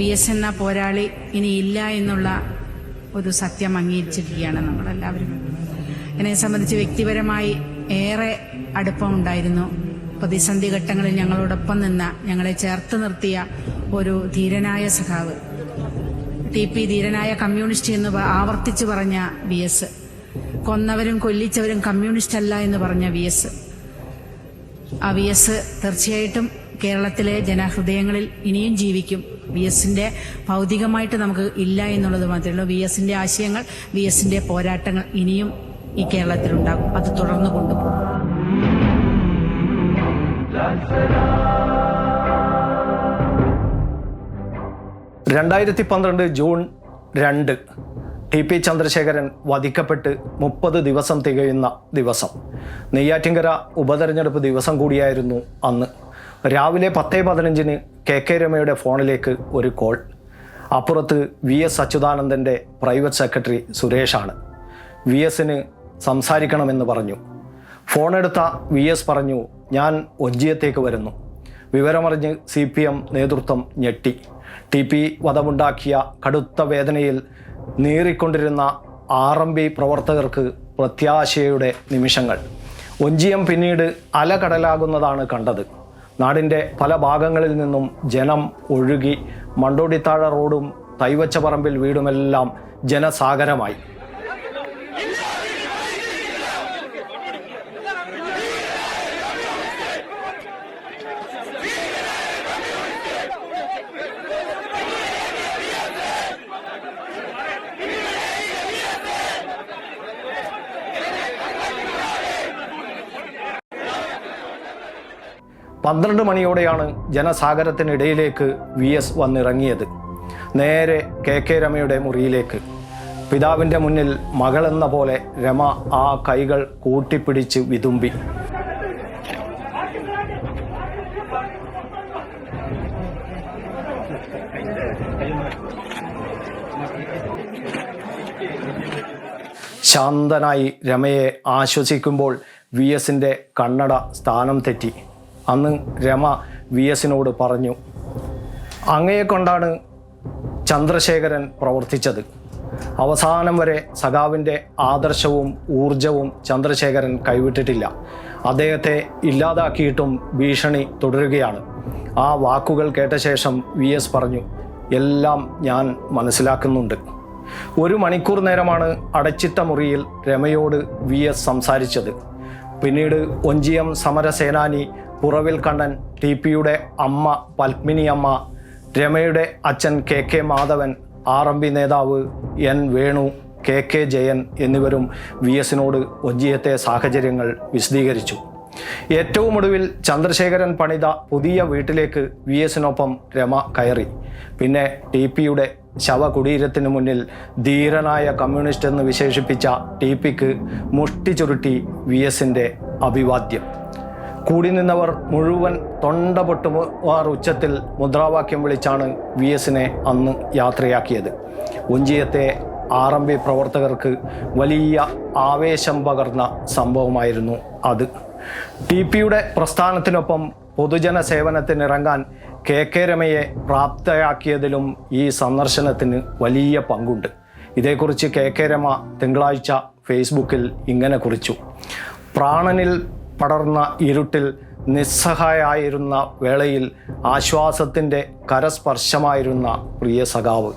V S എന്ന പോരാളി ഇനിയില്ല എന്നുള്ള ഒരു സത്യം അംഗീകരിച്ചിരിക്കുകയാണ് നമ്മളെല്ലാവരും. എന്നെ സംബന്ധിച്ച് വ്യക്തിപരമായി ഏറെ അടുപ്പമുണ്ടായിരുന്നു. പ്രതിസന്ധി ഘട്ടങ്ങളിൽ ഞങ്ങളോടൊപ്പം നിന്ന ഞങ്ങളെ ചേർത്ത് നിർത്തിയ ഒരു ധീരനായ സഖാവ്. ടി പി ധീരനായ കമ്മ്യൂണിസ്റ്റ് എന്ന് ആവർത്തിച്ചു പറഞ്ഞ വി എസ്. കൊന്നവരും കൊല്ലിച്ചവരും കമ്മ്യൂണിസ്റ്റ് അല്ല എന്ന് പറഞ്ഞ വി എസ്. ആ വി എസ് തീർച്ചയായിട്ടും കേരളത്തിലെ ജനഹൃദയങ്ങളിൽ ഇനിയും ജീവിക്കും. വി എസിന്റെ ഭൗതികമായിട്ട് നമുക്ക് ഇല്ല എന്നുള്ളത് മാത്രമല്ല വി എസിന്റെ ആശയങ്ങൾ വി എസിന്റെ പോരാട്ടങ്ങൾ ഇനിയും ഈ കേരളത്തിൽ ഉണ്ടാകും. അത് തുടർന്നു കൊണ്ടുപോകും. രണ്ടായിരത്തി പന്ത്രണ്ട് ജൂൺ രണ്ട് ടി പി ചന്ദ്രശേഖരൻ വധിക്കപ്പെട്ട് മുപ്പത് ദിവസം തികയുന്ന ദിവസം. നെയ്യാറ്റിങ്കര ഉപതെരഞ്ഞെടുപ്പ് ദിവസം കൂടിയായിരുന്നു അന്ന്. രാവിലെ പത്തേ പതിനഞ്ചിന് കെ കെ രമയുടെ ഫോണിലേക്ക് ഒരു കോൾ. അപ്പുറത്ത് വി എസ് അച്യുതാനന്ദന്റെ പ്രൈവറ്റ് സെക്രട്ടറി സുരേഷാണ്. വി എസിന് സംസാരിക്കണമെന്ന് പറഞ്ഞു. ഫോണെടുത്ത വി എസ് പറഞ്ഞു ഞാൻ ഒഞ്ചിയത്തേക്ക് വരുന്നു. വിവരമറിഞ്ഞ് സി പി എം നേതൃത്വം ഞെട്ടി. ടി പി വധമുണ്ടാക്കിയ കടുത്ത വേദനയിൽ നീറിക്കൊണ്ടിരുന്ന ആർ എം ബി പ്രവർത്തകർക്ക് പ്രത്യാശയുടെ നിമിഷങ്ങൾ. ഒഞ്ചിയം പിന്നീട് അലകടലാകുന്നതാണ് കണ്ടത്. നാടിന്റെ പല ഭാഗങ്ങളിൽ നിന്നും ജനം ഒഴുകി മണ്ടോടിത്താഴ റോഡും തൈവച്ചപറമ്പിൽ വീടുമെല്ലാം ജനസാഗരമായി. പന്ത്രണ്ട് മണിയോടെയാണ് ജനസാഗരത്തിനിടയിലേക്ക് വി എസ് വന്നിറങ്ങിയത്. നേരെ കെ കെ രമയുടെ മുറിയിലേക്ക്. പിതാവിന്റെ മുന്നിൽ മകളെന്ന പോലെ രമ ആ കൈകൾ കൂട്ടിപ്പിടിച്ച് വിതുമ്പി. ശാന്തനായി രമയെ ആശ്വസിക്കുമ്പോൾ വി എസിന്റെ കണ്ണട സ്ഥാനം തെറ്റി. അന്ന് രമ വി എസിനോട് പറഞ്ഞു അങ്ങയെ കൊണ്ടാണ് ചന്ദ്രശേഖരൻ പ്രവർത്തിച്ചത്. അവസാനം വരെ സഖാവിന്റെ ആദർശവും ഊർജവും ചന്ദ്രശേഖരൻ കൈവിട്ടിട്ടില്ല. അദ്ദേഹത്തെ ഇല്ലാതാക്കിയിട്ടും ഭീഷണി തുടരുകയാണ്. ആ വാക്കുകൾ കേട്ട ശേഷം വി എസ് പറഞ്ഞു എല്ലാം ഞാൻ മനസ്സിലാക്കുന്നുണ്ട്. ഒരു മണിക്കൂർ നേരമാണ് അടച്ചിട്ട മുറിയിൽ രമയോട് വി എസ് സംസാരിച്ചത്. പിന്നീട് ഒഞ്ചിയം സമരസേനാനി പുറവിൽ കണ്ണൻ ടി പിയുടെ അമ്മ പത്മിനി അമ്മ രമയുടെ അച്ഛൻ K K Madhavan R M P നേതാവ് N Venu K K Jayan എന്നിവരും വി എസിനോട് ഒഞ്ചിയത്തെ സാഹചര്യങ്ങൾ വിശദീകരിച്ചു. ഏറ്റവും ഒടുവിൽ ചന്ദ്രശേഖരൻ പണിത പുതിയ വീട്ടിലേക്ക് വി എസിനൊപ്പം രമ കയറി. പിന്നെ ടി പിയുടെ ശവകുടീരത്തിന് മുന്നിൽ ധീരനായ കമ്മ്യൂണിസ്റ്റ് എന്ന് വിശേഷിപ്പിച്ച ടി പിക്ക് മുഷ്ടി ചുരുട്ടി വി എസിന്റെ അഭിവാദ്യം. കൂടി നിന്നവർ മുഴുവൻ തൊണ്ട പൊട്ടുമാർ ഉച്ചത്തിൽ മുദ്രാവാക്യം വിളിച്ചാണ് വി എസിനെ അന്ന് യാത്രയാക്കിയത്. ഒഞ്ചിയത്തെ ആർ എം പി പ്രവർത്തകർക്ക് വലിയ ആവേശം പകർന്ന സംഭവമായിരുന്നു അത്. ടി പിയുടെ പ്രസ്ഥാനത്തിനൊപ്പം പൊതുജന സേവനത്തിനിറങ്ങാൻ കെ കെ രമയെ പ്രാപ്തയാക്കിയതിലും ഈ സന്ദർശനത്തിന് വലിയ പങ്കുണ്ട്. ഇതേക്കുറിച്ച് കെ കെ രമ തിങ്കളാഴ്ച ഫേസ്ബുക്കിൽ ഇങ്ങനെ കുറിച്ചു. പ്രാണനിൽ പടർന്ന ഇരുട്ടിൽ നിസ്സഹായായിരുന്ന വേളയിൽ ആശ്വാസത്തിന്റെ കരസ്പർശമായിരുന്ന പ്രിയ സഖാവ്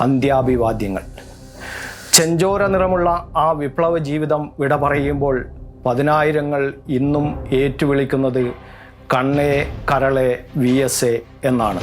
അന്ത്യാഭിവാദ്യങ്ങൾ. ചെഞ്ചോര നിറമുള്ള ആ വിപ്ലവ ജീവിതം വിട പറയുമ്പോൾ പതിനായിരങ്ങൾ ഇന്നും ഏറ്റുവിളിക്കുന്നത് കണ്ണേ കരളെ വി എസ് എ എന്നാണ്.